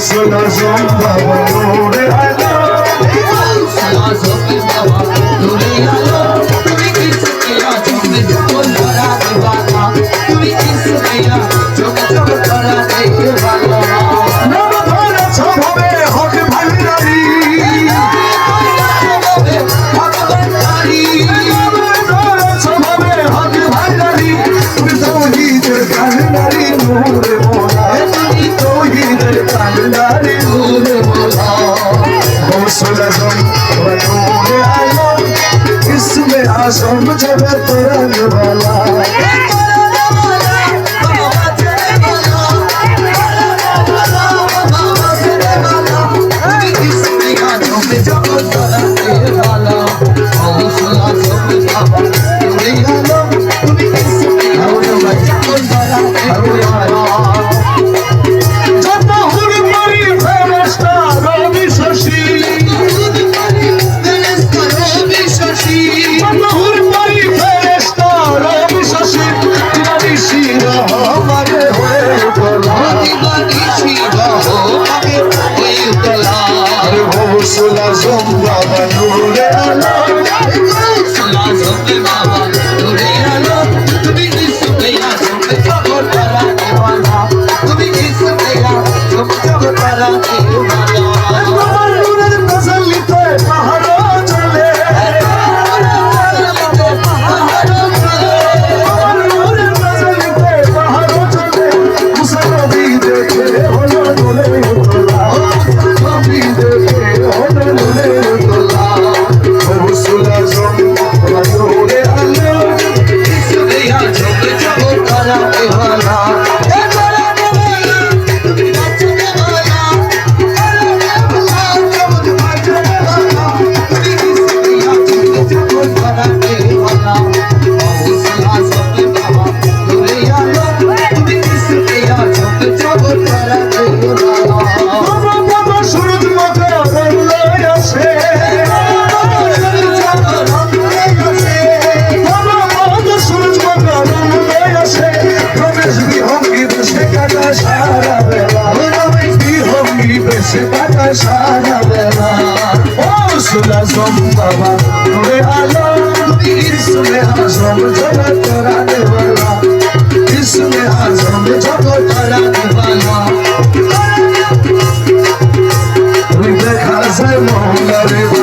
Sona Zomba, Lord, I love কান্দারি নূরে মোলা তোহিদের কান্দারি নূরে মোলা হৌসলা জম নূরে আলা। ইসমে Para que yo me সোনা সব বাবা ওরে আলো ইসমে আজম জগত তারা দেখা যায় মহলারে